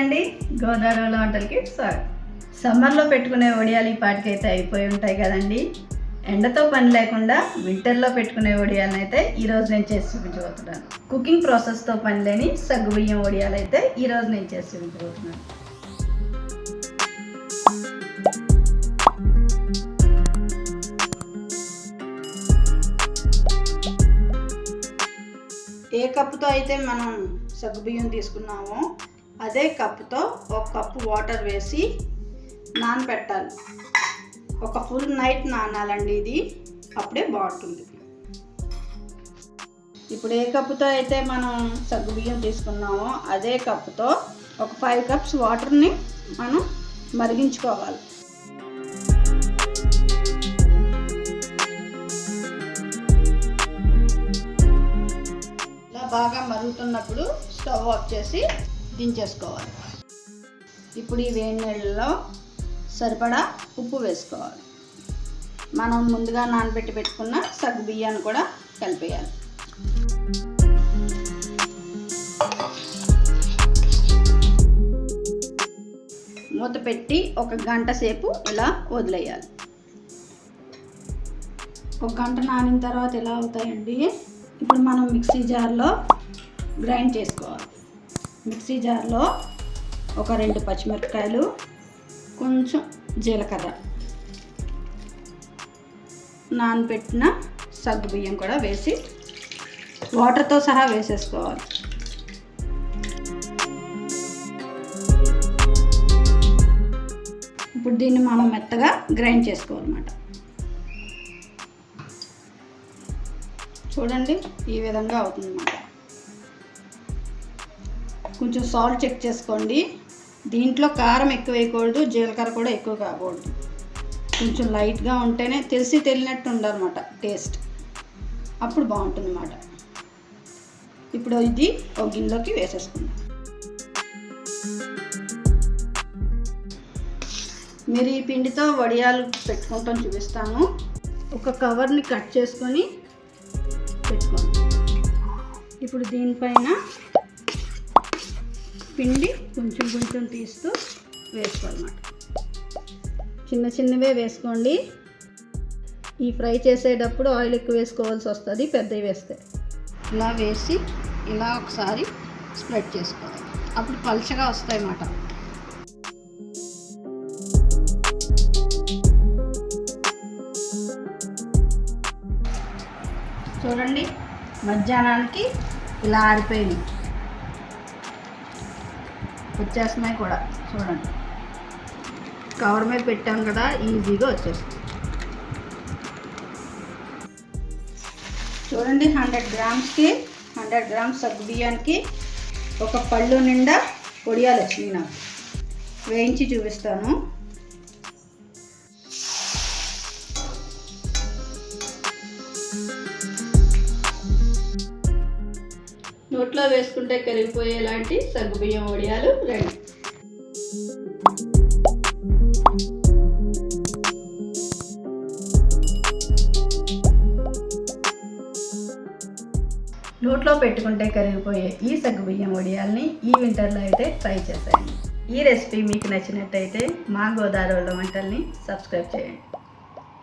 అండి గోదావరిలో వంటలకి స్వాగతం సమ్మర్లో పెట్టుకునే వడియాలు ఈ పాటికైతే అయిపోయి ఉంటాయి కదండి. ఎండతో పని లేకుండా వింటర్లో పెట్టుకునే వడియాలను అయితే ఈరోజు నేను చేసి చూపించబోతున్నాను. కుకింగ్ ప్రాసెస్తో పని లేని సగ్గు బియ్యం వడియాలు అయితే ఈరోజు నేను చేసి చూపించబోతున్నాను. ఏ కప్పుతో అయితే మనం సగ్గుబియ్యం తీసుకున్నామో అదే కప్పుతో ఒక కప్పు వాటర్ వేసి నానబెట్టాలి ఒక ఫుల్ నైట్ నానాలండి ఇది. అప్పుడే బాగుంటుంది. ఇప్పుడు ఏ కప్పుతో అయితే మనం సగ్గుబియ్యం తీసుకున్నామో అదే కప్పుతో ఒక ఫైవ్ కప్స్ వాటర్ని మనం మరిగించుకోవాలి. ఇలా బాగా మరుగుతున్నప్పుడు స్టవ్ ఆఫ్ చేసి దించేసుకోవాలి. ఇప్పుడు ఈ వేడి నీళ్ళలో సరిపడా ఉప్పు వేసుకోవాలి. మనం ముందుగా నానబెట్టి పెట్టుకున్న సగ్గు బియ్యాన్ని కూడా కలిపేయాలి. మూత పెట్టి ఒక గంట సేపు ఇలా వదిలేయాలి. ఒక గంట నానిన తర్వాత ఎలా అవుతాయండి? ఇప్పుడు మనం మిక్సీ జార్లో గ్రైండ్ చేసుకోవాలి. మిక్సీ జార్లో ఒక రెండు పచ్చిమిరపకాయలు కొంచెం జీలకర్ర. నానబెట్టిన సగ్గు బియ్యం కూడా వేసి వాటర్తో సహా వేసేసుకోవాలి. ఇప్పుడు దీన్ని మనం మెత్తగా గ్రైండ్ చేసుకోవాలన్నమాట. చూడండి ఈ విధంగా అవుతుందన్నమాట. కొంచెం సాల్ట్ చెక్ చేసుకోండి. దీంట్లో కారం ఎక్కువ వేయకూడదు జీలకర్ర కూడా ఎక్కువ కాకూడదు. కొంచెం లైట్గా ఉంటేనే తెలిసి తెలియనట్టు ఉండాలన్నమాట టేస్ట్ అప్పుడు బాగుంటుంది అన్నమాట ఇప్పుడు ఇది ఒక గిన్నెలోకి వేసేసుకుందాం. మీరు ఈ పిండితో వడియాలు పెట్టుకుంటాం చూపిస్తాను. ఒక కవర్ని కట్ చేసుకొని పెట్టుకోండి. ఇప్పుడు దీనిపైన పిండి కొంచెం కొంచెం తీస్తూ వేసుకోవాలన్నమాట. చిన్న చిన్నవే వేసుకోండి. ఈ ఫ్రై చేసేటప్పుడు ఆయిల్ ఎక్కువ వేసుకోవాల్సి వస్తుంది పెద్దవి వేస్తే. ఇలా వేసి ఇలా ఒకసారి స్ప్రెడ్ చేసుకోవాలి. అప్పుడు పలుచగా వస్తాయి అన్నమాట చూడండి మధ్యాహ్నానికి ఇలా ఆరిపోయింది వచ్చేస్తున్నాయి కూడా. చూడండి. కవర్ మీద పెట్టాం కదా ఈజీగా వచ్చేస్తుంది. చూడండి హండ్రెడ్ గ్రామ్స్కి హండ్రెడ్ గ్రామ్స్ సగ్గు బియ్యానికి ఒక పళ్ళు నిండా పొడియాలు వచ్చినాయి నాకు. వేయించి చూపిస్తాను. నోట్లో వేసుకుంటే కరిగిపోయేలాంటి సగ్గుబియ్యం వడియాలు రెడీ. నోట్లో పెట్టుకుంటే కరిగిపోయే ఈ సగ్గుబియ్యం వడియాల్ని ఈ వింటర్లో అయితే ట్రై చేసేయండి. ఈ రెసిపీ మీకు నచ్చినట్టయితే మా గోదావరిలో వంటల్ని సబ్స్క్రైబ్ చేయండి.